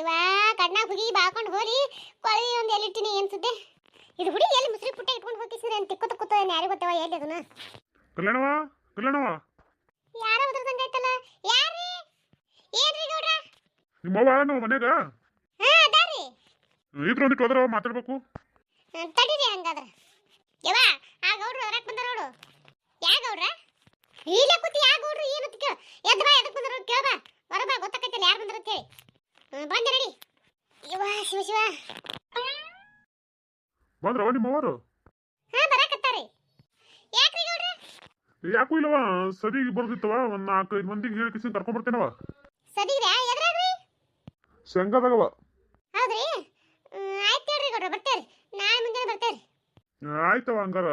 ಇವ ಕಣ್ಣಾಗ ಹುಗಿ ಬಾಕೊಂಡು ಹೋಲಿ ಕೊಳಿ ಒಂದು ಎಲ್ಲಿಟ್ಟಿನಿ ಅನ್ಸುತ್ತೆ. ಇದು ಹುಡುಗಿ ಎಲ್ಲಿ ಮುಸ್ರಿ ಪುಟ್ಟ ಇಟ್ಕೊಂಡು ಹೋಗಿಸಿದ್ರೆ ಅಂತ ತಿಕ್ಕೋತ ಕೂತ ಯಾರಿಗೆ ಗೊತ್ತವ ಎಲ್ಲಿ ಅದನ್ನ? ಕಲ್ಯಾಣವ ಕಲ್ಯಾಣವ ಯಾರೋ ತಂದೆ ಐತಲ್ಲ ಯಾರ್ರಿ? ಏನ್ರಿ ಗೌಡ್ರ? ನಿಮ್ಮ ನಾವು ಮನ್ಯಾಗ? ಹಾ ಅದಾರಿ ಇದ್ರ ಒಂದಿಟ್ಟು ಹೋದ್ರ ಮಾತಾಡ್ಬೇಕು. ತಡೀರಿ ಹಂಗಾದ್ರ. ಯವ್ವ ಆ ಗೌಡ್ರು ಹೊರಕ್ ಬಂದ ನೋಡು. ಯಾ ಗೌಡ್ರ? ಇಲ್ಲೇ ಕೂತಿ ಯಾ ಗೌಡ್ರು ಏನಂತ ಕೇಳ ಎದ್ ಬಾ ಎದಕ್ ಬಂದಾರ ಕೇಳ ಬಾ. ಯಾರು ಬಂದಾರ ಅಂತ ಹೇಳಿ ಬಂದೆ ನಡಿ ಇವ ಶಿವ ಶಿವ. ಬಂದ್ರವ ನಿಮ್ಮವರು? ಹಾ ಬರಾಕತ್ತಾರಿ. ಯಾಕ್ರಿ ಗೌಡ್ರ ಯಾಕೂ ಇಲ್ಲವ ಸರಿ ಬರ್ದಿತ್ತವ ಒಂದ್ ನಾಲ್ಕೈದು ಮಂದಿಗೆ ಹೇಳಿ ಕಿಸಿನ್ ಕರ್ಕೊಂಡ್ ಬರ್ತೇನವ. ಸದಿಗ್ರಾ ಎದ್ರಾಗ್ರಿ? ಶಂಗದಾಗವ. ಹೌದ್ರಿ? ಹ್ಮ್, ಆಯ್ತ್ ಹೇಳ್ರಿ ಗೌಡ್ರ ಬರ್ತೇರಿ ನಾಳೆ ಮುಂಜಾನೆ ಬರ್ತೇರಿ ಆಯ್ತವ ಹಂಗಾರ.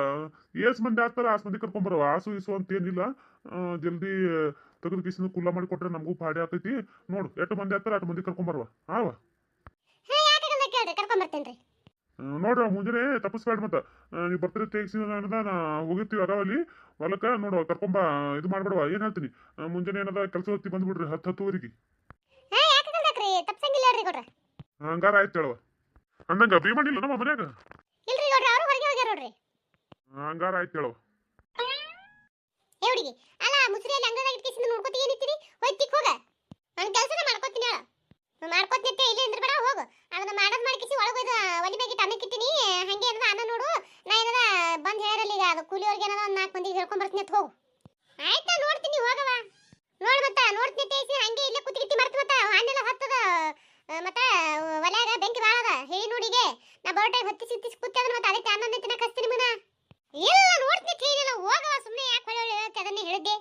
ಏಸ್ ಮಂದಿ ಆಗ್ತಾರ ಆಸ್ ಮಂದಿ ಕರ್ಕೊಂಡ್ ಬರವ. ಆಸು ಇಸು ಅಂತ ಏನಿಲ್ಲ. ಆ, ಜಲ್ದಿ ತೆಗೆದು ಕಿಸಿನ ಕುಲ್ಲ ಮಾಡಿ ಕೊಟ್ರೆ ನಮಗೂ ಪಾಡಿ ಆಗ್ತೈತಿ. ನೋಡು ಎಷ್ಟು ಮಂದಿ ಆಗ್ತಾರೆ ಅಷ್ಟು ಮಂದಿ ಕರ್ಕೊಂಬರುವ ಬರವ. ಆವ? ನೋಡ್ರಿ ಮುಂಜಾನೆ ತಪ್ಪಿಸ್ಬೇಡ ಮತ್ತೆ. ನೀವು ಬರ್ತೀರಿ ತೆಗಿಸಿ ನಾ ಹೋಗಿರ್ತೀವಿ ಅದಾವಲ್ಲಿ ಹೊಲಕ್ಕೆ. ನೋಡುವ ಕರ್ಕೊಂಬ ಇದು ಮಾಡ್ಬೇಡವ ಏನು ಹೇಳ್ತೀನಿ? ಮುಂಜಾನೆ ಏನದ ಕೆಲಸ ಹೊತ್ತಿ ಬಂದ್ಬಿಡ್ರಿ ಹತ್ತು ಹತ್ತುವರೆಗೆ. ಹಂಗಾರ ಆಯ್ತು ಹೇಳುವ. ಅಂದಂಗ ಭೀಮಣ್ಣಿಲ್ಲ ನಮ್ಮ ಮನ್ಯಾಗ? ಹಂಗಾರ ಆಯ್ತು ಹೇಳುವ. ಅಲ್ಲ ಇಟ್ಕೇಸಿಂದ ನೋಡ್ಕೊತಿ ಏನಿತ್ತೀರಿ? ಹೋಯ್ತಿಕ್ ಹೋಗ. ನಾನು ಕೆಲಸನ ಮಾಡ್ಕೊತೀನಿ ಹೇಳ. ಅಂತ ಇಲ್ಲಿ ಅಂದ್ರೆ ಬೇಡ, ಹೋಗು. ಅದನ್ನ ಮಾಡೋದು ಮಾಡ್ಕಿಸಿ ಒಳಗೆ ಹೋಯ್ದು ಒಲಿ ಮ್ಯಾಗಿಟ್ಟು ಅನ್ನಕ್ಕೆ ಇಟ್ಟಿನಿ. ಹಂಗೆ ಏನದ ಅನ್ನ ನೋಡು. ನಾ ಏನದ ಬಂದ್ ಹೇಳಿರಲಿ ಈಗ ಅದು ಕೂಲಿಯವ್ರಿಗೆ ಏನದ ಒಂದು ನಾಲ್ಕು ಮಂದಿಗೆ ಹೇಳ್ಕೊಂಡ್ ಬರ್ತೀನಿ ಅಂತ ಹೋಗು. ಆಯ್ತಾ ನೋಡ್ತೀನಿ ಹೋಗವ ನೋಡ್ ಮತ್ತ, ನೋಡ್ತೀನಿ ತೇಸಿ ಹಂಗೆ ಇಲ್ಲೇ ಕೂತಿಗಿತ್ತಿ ಮರ್ತು ಮತ್ತ ಹಣ್ಣೆಲ್ಲ ಹತ್ತದ ಆ, ಮತ್ತ ಒಲ್ಯಾಗ ಬೆಂಕಿ ಬಾಳ ಅದ ಹೇಳಿ ನೋಡಿಗೆ ನಾ ಬರೋಟೆ ಹೊತ್ತಿಸಿ ಹೊತ್ತಿಸಿ ಕೂತಿ ಅದನ್ನ ಮತ್ತೆ ಅದಕ್ಕೆ ಅನ್ನೊಂದು ತಿನ್ನ ಕಸ್ತೀನಿ ಮನ ಇಲ್ಲ ನೋಡ್ತೀನಿ ಕೇಳಿಲ್ಲ ಹೋಗವ ಸುಮ್ಮನೆ ಯಾಕೆ ಹೊಳೆ ಹೊಳೆ ಹೇಳ್ತಿ ಅದನ್ನೇ ಹೇಳಿದ್ದೆ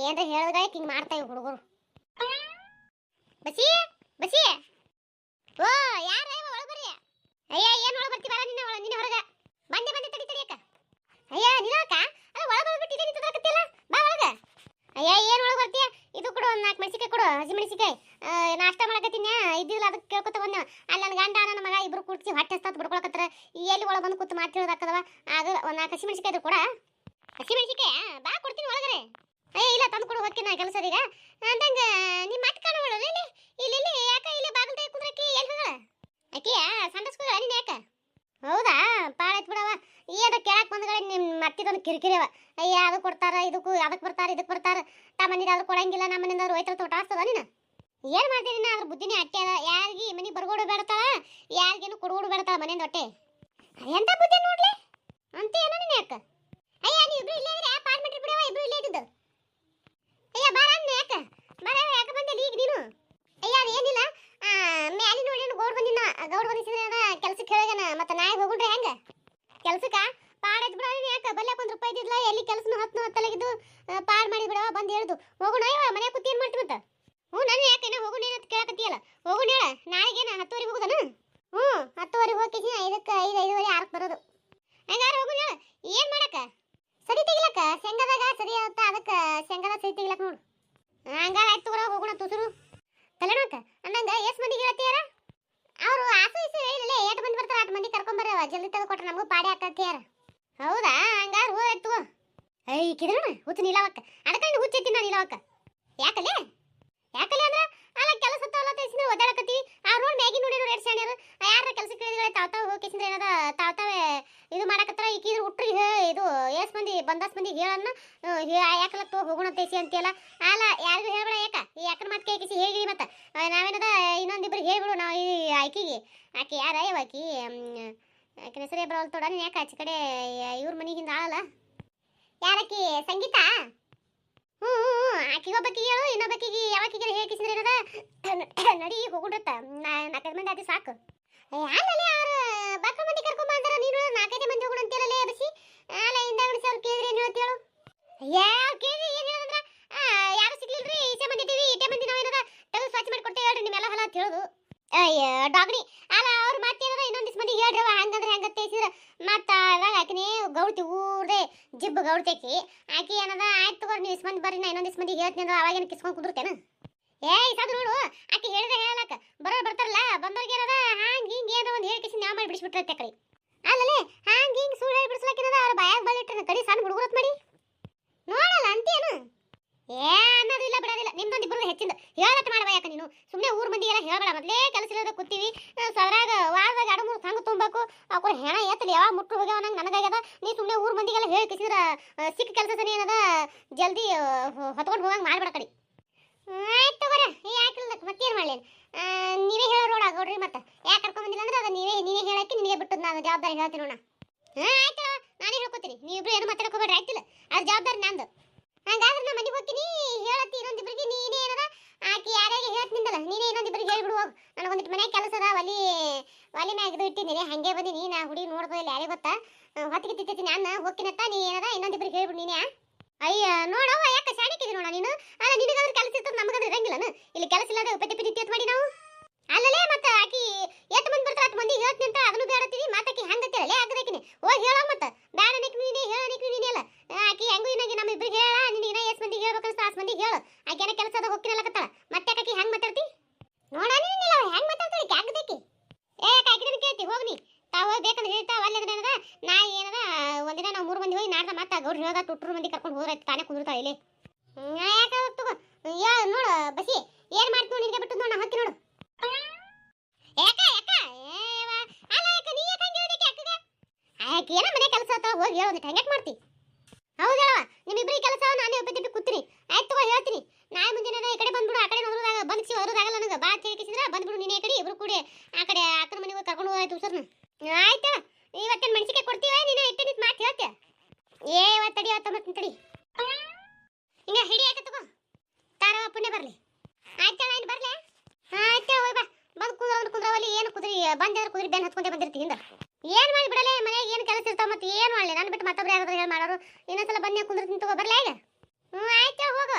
ಏನ್ರ ಹೇಳಿದ್ರೆ ಹಿಂಗ್ ಮಾಡ್ತಾ ಇವ್ ಹುಡುಗರು. ಬಸಿ ಬಸಿ. ಓ ಯಾರ ಒಳಗ್ ಬರ್ರಿ? ಅಯ್ಯ, ಏನ್ ಒಳಗ ಬರ್ತಿ ಬರ ನಿನ್ನ ಒಳ ನಿನ್ನ ಹೊರಗ? ಬಂದೆ ಬಂದೆ, ತಡಿ ತಡಿ ಅಕ್ಕ. ಅಯ್ಯ ನಿನಕ ಅಲ್ಲ, ಒಳಗ್ ಬರ್ಬಿಟ್ಟಿದೆ ನಿಂತ ತರಕತ್ತಿಲ್ಲ ಬಾ ಒಳಗ. ಅಯ್ಯ, ಏನ್ ಒಳಗ್ ಬರ್ತೀಯ? ಇದು ಕೊಡು, ಒಂದ್ ನಾಲ್ಕು ಮೆಣಸಿಕಾಯಿ ಕೊಡು, ಹಸಿ ಮೆಣಸಿಕಾಯಿ ನಾಷ್ಟ ಮಾಡಕತ್ತೀನಿ ಇದ್ದಿಲ್ಲ ಅದಕ್ಕೆ ಕೇಳ್ಕೊತ ಬಂದ ಅಲ್ಲಿ ನನ್ನ ಗಂಡ, ನನ್ನ ಮಗ ಇಬ್ರು ಕೂಡ್ಸಿ ಹೊಟ್ಟೆ ಹಸ್ತಾತ್ ಬಿಡ್ಕೊಳಕತ್ತಾರ ಎಲ್ಲಿ ಒಳಗ್ ಬಂದು ಕೂತು ಮಾತು ಹೇಳೋದಾಕದವ ಆಗ ಒಂದ್ ನಾಲ್ಕು ಹಸಿ ಮೆಣಸಿಕಾಯಿ ಕೊಡ. ಹಸಿ ಮೆಣಸಿಕಾಯ ಬಾ, ಕೊಡ್ತೀನಿ ಒಳಗಡೆ ಏ, ಇಲ್ಲ, ತಂದು ಕೊಡು ಹೋಗ್ತೀನಿ ಕೆಲಸ ಈಗ ಅಂದಂಗ, ನಿಮ್ಮ ಮತ್ತೆ ಕಾಣೋಳ ಇಲ್ಲಿ? ಇಲ್ಲಿ ಇಲ್ಲಿ, ಯಾಕ ಇಲ್ಲಿ ಬಾಗಿಲು ತೆಗೆ ಕುಂದ್ರಕ್ಕೆ ಎಲ್ಲಿ ಹೋಗಳ ಆಕಿಯ ಸ್ಕೂಲ್ ನೀನು ಯಾಕೆ? ಹೌದಾ? ಪಾಳ ಆಯ್ತು ಬಿಡವ ಏನ ಕೇಳಕ್ ಬಂದ್ಗಳ ನಿಮ್ಮ ಮತ್ತಿದೊಂದು ಕಿರಿಕಿರಿವ ಅಯ್ಯ, ಅದು ಕೊಡ್ತಾರ, ಇದಕ್ಕೂ ಅದಕ್ಕೆ ಬರ್ತಾರ ಇದಕ್ಕೆ ಬರ್ತಾರ. ತಮ್ಮ ಮನೇಲಿ ಆದ್ರೂ ಕೊಡಂಗಿಲ್ಲ, ನಮ್ಮ ಮನೆಯಿಂದ ರೈತರ ತೋಟ ಆಗ್ತದ ನೀನು? ಏನು ಮಾಡ್ತೀನಿ ನಾ ಅದ್ರ ಬುದ್ಧಿನೇ ಅಟ್ಟೆ ಅದ. ಯಾರಿಗೆ ಮನೆಗೆ ಬರ್ಗೋಡು ಬೇಡ್ತಾಳ? ಯಾರಿಗೇನು ಕೊಡ್ಗೋಡು ಬೇಡ್ತಾಳ ಮನೆಯಿಂದ ಹೊಟ್ಟೆ? ಎಂತ ಬುದ್ಧಿ ನೋಡ್ಲಿ? ಅಂತ ಏನೋ ನೀನು ಯಾಕ? ಅಯ್ಯ ನೀ ಇಬ್ರು ಇಲ್ಲೇ ಇದ್ರೆ ಬಿಟ್ರಿ ಬಿಡವ ಇಬ್ರು ಇಲ್ಲೇ ಇದ್ದಿದ್ದು. ಅಯ್ಯ ಬಾರ ಯಾಕ? ಬಾರ ಯಾಕ ಬಂದಿಲ್ಲ ಈಗ ನೀನು? ಅಯ್ಯ ಆ, ಮ್ಯಾಲಿ ನೋಡಿ ಗೌಡ್ ಬಂದಿನ ಗೌಡ್ ಬಂದಿಸಿದ್ರೆ ಕೆಲ್ಸಕ್ಕೆ ಹೇಳಗನ ಮತ್ತೆ ನಾಳೆ ಹೋಗುಣ್ರಿ ಹೆಂಗ? ಕೆಲ್ಸಕ್ಕ? ಪಾಡ್ ಐತ್ ಬಿಡ ಯಾಕ? ಬಲ್ಯಾಕ ಒಂದ್ ರೂಪಾಯಿ ಇದ್ದಿದ್ಲ ಎಲ್ಲಿ ಕೆಲ್ಸನೂ ಹತ್ತು ಹತ್ತಲಾಗಿದ್ದು ಪಾಡ್ ಮಾಡಿ ಬಿಡವ ಬಂದು ಹೇಳ್ದು. ಹೋಗೋಣ ಅಯ್ಯವ ಮನೆ ಕೂತಿ ಮಾಡ್ತಿ ಮತ್ತೆ? ಹ್ಞೂ ನಾನು ಯಾಕೆ ನಾ ಹೋಗೋಣ ಏನಂತ ಕೇಳಕತ್ತೀಯಲ್ಲ? ಹೋಗೋಣ ಹೇಳ ನಾಳೆಗೇನ ಹತ್ತುವರೆಗೆ ಹೋಗೋದನ? ಹ್ಞೂ ಹತ್ತುವರೆಗೆ ಹೋಗಿ ಐದಕ್ಕೆ ಐದು ಐದುವರೆ ಆರಕ್ಕೆ ಬರೋದು. ಹಂಗಾರ ಹೋಗೋಣ ಏನ್ ಮಾಡಕ ಸರಿ ತೆಗಿಲಕ್ಕ, ಶೇಂಗಾದಾಗ ಸರಿ ಆಗುತ್ತ? ಅದಕ್ಕೆ ಶೇಂಗಾದಾಗ ಸರಿ ತೆಗಿಲಕ್ಕ ನೋಡು. ಹಂಗಾರ ಆಯ್ತು ತಗೋರ, ಹೋಗೋಣ ತುಸುರು. ಕಲ್ಯಾಣಕ್ಕ ಅಂದಂಗ ಎಷ್ಟು ಮಂದಿಗೆ ಹೇಳ್ತೀಯಾರ ಅವರು ಆಸು ಇಸು ಹೇಳಿಲ್ಲ ಏಟ್ ಮಂದಿ ಬರ್ತಾರ, ಆಟ್ ಮಂದಿ ಕರ್ಕೊಂಬರ ಜಲ್ದಿ ತೆಗೆದು ಕೊಟ್ರೆ ನಮಗೂ ಪಾಡಿ ಹಾಕತ್ತೀಯಾರ ಹೌದಾ? ಹಂಗಾರ ಎತ್ತುವ ಐ ಕಿದ್ರಣ ಹುಚ್ಚು ನೀಲವಕ್ಕ. ಅದಕ್ಕೆ ಹುಚ್ಚೈತಿ ನಾನು ನೀಲವಕ್ಕ. ಯಾಕಲೇ ಯಾಕಲೆ ಅಂದ್ರೆ, ಅಲ್ಲ ಕೆಲಸ ತಿಳಿಸಿದ್ರೆ ಒದ್ದಾಡಕತ್ತೀವಿ ರೋಡ್ ಮ್ಯಾಗಿ ನೋಡಿರೋ ರೇಟ್ ಶಾಣ್ಯರು ಯಾರ ಕೆಲಸ ಕೇಳಿದ್ರೆ ತಾವ್ ತಾವ್ ಹೋಗಿಸಿದ್ರೆ ಏನದ ತಾವ್ ತಾವೇ ಇದು ಮಾಡಕತ್ತಾರ ಈಕಿದ್ರು ಹುಟ್ರಿ ಇದು ಎಸ್ ಮಂದಿ, ಬಂದಸ್ ಮಂದಿ ಹೇಳನ್ನ ಯಾಕಲ್ಲ ತೋ ಹೋಗೋಣ ತೇಸಿ ಅಂತೀಯಲ್ಲ. ಅಲ್ಲ ಯಾರಿಗೂ ಹೇಳ್ಬೇಡ ಯಾಕ? ಈ ಯಾಕನ ಮಾತು ಕೇಳಿಸಿ ಹೇಳಿ ಮತ್ತೆ. ನಾವೇನದ, ಇನ್ನೊಂದಿಬ್ರು ಹೇಳ್ಬಿಡು ನಾವು ಈ ಆಕಿಗೆ. ಆಕೆ ಯಾರ ಯಾವ ಆಕಿ? ಆಕಿನ ಹೆಸರೇ ಬರೋಲ್ ತೋಡ ಯಾಕೆ ಆಚೆ ಕಡೆ ಇವ್ರ ಮನೆ ಹಿಂದೆ ಆಳಲ್ಲ ಯಾರಕ್ಕಿ ಸಂಗೀತ? ಹ್ಞೂ ಆಕಿಗೆ ಒಬ್ಬಕಿಗೆ ಹೇಳು ಇನ್ನೊಬ್ಬಕಿಗೆ ಯಾವಕಿಗೆ ಹೇಳ್ಕಿಸಿದ್ರೆ ಏನದ ನಡಿ ಹೋಗುಂಡತ್ತ ನಾಲ್ಕೈದು ಮಂದಿ ಅದು ಸಾಕು. ಅವ್ರು ಬಾಕ ಮಂದಿ ಕರ್ಕೊಂಡ್ ಬಂದ್ರೆ ನೀನು? ನಾಲ್ಕೈದು ಮಂದಿ ಹೋಗೋಣ ಅಂತೀರಲ್ಲ ಬಸಿ ಅಲ್ಲ ಹಿಂದಾಗಡೆ ಸಾವಿರ ಕೇಳಿದ್ರೆ ಏನು ಹೇಳ್ತೇಳು ಯಾವ ಕೇಳಿ ಏನು ಹೇಳಿದ್ರ ಯಾರು ಸಿಗ್ಲಿಲ್ರಿ ಈಚೆ ಬಂದಿದ್ದೀವಿ ಈಟೆ ಮಂದಿ ನಾವೇನದ ತೆಗೆದು ಸ್ವಚ್ಛ ಮಾಡಿ ಕೊಟ್ಟೆ ಹೇಳ್ರಿ ನಿಮ್ಮೆಲ್ಲ ಹೊಲ ಅಂತ ಹೇಳೋದು ಅಯ್ಯ ಡಾಗ್ನಿ ಅಲ್ಲ ಅವ್ರ ಮಾತೇನದ ಇನ್ನೊಂದಿಸ್ ಮಂದಿ ಹೇಳ್ರವ ತೇಸಿದ್ರ ಮತ್ತ ಅವಾಗ ಆಕಿನೇ ಗೌಡ್ತಿ ಊರ್ದೆ ಜಿಬ್ಬು ಗೌಡ್ತೈತಿ ಆಕಿ. ಏನದ, ಆಯ್ತು ತಗೋರಿ ನೀವು ಇಸ್ಮಂದಿ ಬರ್ರಿ, ನಾ ಇನ್ನೊಂದು ಮಂದಿ ಹೇಳ್ತೀನಿ ಅವಾಗೇನು ಕಿಸ್ಕೊಂಡು ಕುದುರ್ತೇನ? ಏಯ್ ಸಾಧು ನೋಡು, ಆಕಿ ಹೇಳಿದ್ರೆ ಹೇಳಕ್ಕ ಬರೋರು ಬರ್ತಾರಲ್ಲ ಬಂದವ್ರಿಗೆ ಏನದ, ಹಾಂಗ್ ಹಿಂಗೆ ಏನೋ ಒಂದು ಹೇಳಿ ಕಿಸಿ ನ್ಯಾಯ ಮಾಡಿ ಬಿಡಿಸ್ಬಿಟ್ರೆ ಕಡೆ ಅಲ್ಲಲೇ ಹಾಂಗೆ ಹಿಂಗೆ ಸುಳ್ಳು ಹೇಳಿ ಬಿಡಿಸ್ಲಕ್ಕೇನದ ಅವ್ರ ಬಾಯಾಗ ಬಳಿಟ್ರೆ ಕಡಿ ಸಣ್ಣ ಹುಡುಗರತ್ ಮಾಡಿ. ನೋಡಲ್ಲ ಅಂತೇನು ಏ ಅನ್ನೋದಿಲ್ಲ ಬಿಡೋದಿಲ್ಲ. ನಿಮ್ದೊಂದು ಇಬ್ಬರು ಹೆಚ್ಚಿಂದ. ಹೇಳತ್ ಮಾಡುವ ಯಾಕ ನೀನು. ಸುಮ್ಮನೆ ಊರ್ ಎಲ್ಲ ಹೇಳ್ಬೇಡ. ಮೊದಲೇ ಕೆಲಸ ಇರೋದ ಕೂತೀವಿ ಸದ್ರಾಗ ವಾರದಾಗ ಎರಡು ಮೂರು ಸಂಘ ತುಂಬಬೇಕು ಅವ್ರ ಹೆಣ ಎತ್ತಲಿ ಯಾವಾಗ ಮುಟ್ಟು ಹೋಗ್ಯಾವ ನಂಗೆ ನನಗಾಗ್ಯದ ನೀ ಸುಮ್ಮನೆ ಊರ್ ಮಂದಿಗೆಲ್ಲ ಹೇಳಿ ಕಿಸಿದ್ರ ಸಿಕ್ಕ ಕೆಲಸ ಸನಿ ಏನದ ಜಲ್ದಿ ಹೊತ್ಕೊಂಡು ಹೋಗಂಗೆ ಮಾಡ್ಬೇಡ ಕಡಿ. ಆಯ್ತು ತಗೋರ ಯಾಕಿಲ್ಲ ಮತ್ತೇನು ಮಾಡ್ಲೇನು ನೀವೇ ಹೇಳೋ ರೋಡ್ ಆಗೋಡ್ರಿ ಮತ್ತೆ. ಯಾಕೆ ಕರ್ಕೊಂಬಂದಿಲ್ಲ ಅಂದ್ರೆ ಅದು ನೀವೇ ನೀವೇ ಹೇಳಕ್ಕೆ ನಿನಗೆ ಬಿಟ್ಟು ನಾನು ಜವಾಬ್ದಾರಿ ಹೇಳ್ತೀನಿ ನೋಣ ಹಾಂ, ಆಯ್ತು ನಾನೇ ಹೇಳ್ಕೊತೀನಿ. ನೀವಿಬ್ರು ಏನು ಮಾತಾಡ್ಕೋಬೇಡ್ರಿ, ಆಯ್ತಿಲ್ಲ? ಅದು ಜವಾಬ್ದಾರಿ ನಂದು. ಹಂಗಾದ್ರೆ ನಾನು ಮನೆಗೆ ಹೋಗ್ತೀನಿ, ಹೇಳತ್ತಿ ಇನ್ನೊಂದಿಬ್ರಿಗೆ, ನೀನೇ ಏನದ? ಆಕಿ ಯಾರ್ಯಾರಿಗೆ ಹೇಳ್ತಿನಿಂದಲ್ಲ ನೀನೇ ಇನ್ನೊಂದಿಬ್ರಿಗೆ ಹೇಳ್ಬಿಡು, ಹೋಗು. ನನಗೊಂದಿಟ್ಟು ಮನ್ಯಾಗ ಕೆಲಸ ಅದ, ಒಲಿ ಒಲಿ ಮ್ಯಾಗ ಇದು ಇಟ್ಟಿದ್ದೀನಿ, ಹಂಗೆ ಬಂದೀನಿ, ನಾ ಹುಡುಗಿ ನೋಡ್ಬೋದಿಲ್ಲ ಯಾರಿಗೆ ಗೊತ್ತಾ? ಹೊತ್ತಿಗೆ ತಿತ್ತೈತಿ ನಾನು ಹೋಗ್ತೀನತ್ತ ನೀ ಏನದ? ಇನ್ನೊಂದಿಬ್ರಿಗೆ ಹೇಳ್ಬಿಡು ನೀನೇ ಅಯ್ಯ ನೋಡವ್ವ ನೋಡ ನೀನು? ಅಲ್ಲ ನಿನಗಾದ್ರೆ ಕೆಲಸ ಇರ್ತದೆ ನಮಗಾದ್ರೆ ಇರಂಗಿಲ್ಲನ ಇಲ್ಲಿ ಕೆಲಸ ಇಲ್ಲದೆ ಪೆಟ್ಟಿ ಪಿಟಿ ತೀತ್ ಮಾಡಿ ನಾವು. ಅಲ್ಲಲೇ ಮತ್ತೆ ಆಕಿ ಎತ್ತು ಮಂದಿ ಬರ್ತಾರೆ ಮಂದಿ ಹೇಳ್ತೀನಿ ಅಂತ ಅದನ್ನು ಬೇಡತ್ತೀನಿ. ಮಾತಾಕಿ ಹಂಗತ್ತಿರಲೇ ಆಗದೇಕಿನಿ ಹೋಗಿ ಹೇಳೋ ಮತ್ತೆ. ಬೇಡ ನಿಕ್ ನೀನೇ, ಹೇಳ ನಿಕ್ ನೀನೇ ಅಲ್ಲ. ಆಕಿ ಹೆಂಗೂ ಇನ್ನಾಗಿ ನಮ್ಮ ಇಬ್ಬರಿಗೆ ಹೇಳ. ನಿನಗೆ ಎಷ್ಟು ಮಂದಿಗೆ ಹೇಳ್ಬೇಕನ್ಸ್ತ ಅಷ್ಟು ಮಂದಿಗೆ ಹೇಳು. ಆಕೆ ಏನೋ ಕೆಲಸ ಅದ ಹೋಗ್ತೀನಲ್ಲಕತ್ತಾಳ ಮತ್ತೆ ಆಕಿ ಹೆಂಗ್ ಮಾತಾಡ್ತಿ? ನೋಡ ನೀನಿಲ್ಲ ಹೆಂಗೆ ಮಾತಾಡ್ತಾಳೆ ಕ್ಯಾಗ್ದಾಕಿ ಏ ಕಾಕಿನ ಕೇಳ್ತಿ ಹೋಗ್ನಿ ತಾವು ಬೇಕಂದ್ರೆ ಹೇಳ್ತಾ ಒಳ್ಳೆ ಏನದ ನಾ ಏನದ, ಒಂದಿನ ನಾವು ಮೂರು ಮಂದಿ ಹೋಗಿ ನಾಡ್ದ ಮತ್ತೆ ಗೌಡ್ರು ಹೇಳ್ದ ತುಟ್ಟರು ಮಂದಿ ಕರ್ಕೊಂಡು ಹೋದ್ರೆ ತಾನೇ ಕುಂದಿರ್ತಾಳೆ ಇಲ್ಲಿ. ಯಾಕೆ ತಗೋ? ಯಾ ನೋಡು, ಬಸಿ, ಏನ್ ಮಾಡ್ತೀವಿ ನಿನಗೆ ಬಿಟ್ಟು ನೋಡ ಹತ್ತಿ ನೋಡು. ಯಾಕ ಯಾಕ? ಅಲ್ಲ, ಯಾಕ ನೀ ಯಾಕ ಹಂಗೆ ಹೇಳಿದೆ ಅಕ್ಕಗ ಆಕೆ ಏನೋ ಮನೆ ಕೆಲಸ ಹೋಗಿ ಹೇಳೋದು ಮಾಡ್ತಿ? ಹೌದಾ ನಿಮ್ಮಿಬ್ರಿಗೆ ಕೆಲಸ ನಾನೇ ಆಯ್ತು ತಗೋ, ಹೇಳ್ತೀನಿ. ನಾಳೆ ಮುಂಜಾನೆ ಈ ಕಡೆ ಬಂದ್ಬಿಡು, ಆ ಕಡೆ ಬಂದ್ಸಿ ಹೊರೋದಾಗಲ್ಲ ನನಗೆ, ಬಾ ಈ ಕಡೆ, ಇಬ್ರು ಕೂಡಿ ಆ ಕಡೆ ಅಕ್ಕನ ಮನೆಗೆ ಕರ್ಕೊಂಡು ಹೋಗಾಯ್ತು ಸರ್ನ ಆಯ್ತು ಇವತ್ತೇನು ಮೆಣಸಿಕಾಯಿ ಕೊಡ್ತೀವ ನೀನು? ಇಟ್ಟು ನಿಂತು ಮಾತು ಹೇಳ್ತೀಯ? ಏ ಇವತ್ತಡಿ ಹತ್ತೊಂಬತ್ತು ತಡಿ ಹಿಂಗ ಹಿಡಿ ಆಯ್ತು ತಗೋ. ತಾರವ ಪುಣ್ಯ ಬರ್ಲಿ. ಆಯ್ತಣ್ಣ ಇನ್ನು ಬರಲಿ? ಆಯ್ತು ಹೋಯ್ ಬಾ. ಬಂದು ಕುಂದ್ರ ಕುಂದ್ರವಲ್ಲಿ ಏನು ಕುದ್ರಿ ಬಂದ್ರೆ ಕುದ್ರಿ, ಬೆನ್ ಹತ್ಕೊಂಡೆ ಬಂದಿರ್ತಿ ಹಿಂದ. ಏನ್ ಮಾಡಿ ಬಿಡಲೆ ಮನೆಗೆ ಏನು ಕೆಲಸ ಇರ್ತಾವ ಮತ್ತೆ ಏನು ಮಾಡಲಿ? ನಾನು ಬಿಟ್ಟು ಮತ್ತೊಬ್ರು ಯಾರಾದ್ರೂ ಹೇಳಿ ಮಾಡೋರು, ಇನ್ನೊಂದ್ಸಲ ಬಂದು ಕುಂದ್ರತೀನಿ ತಗೋ, ಬರಲೇ ಈಗ? ಹ್ಞೂ ಆಯ್ತು ಹೋಗುವ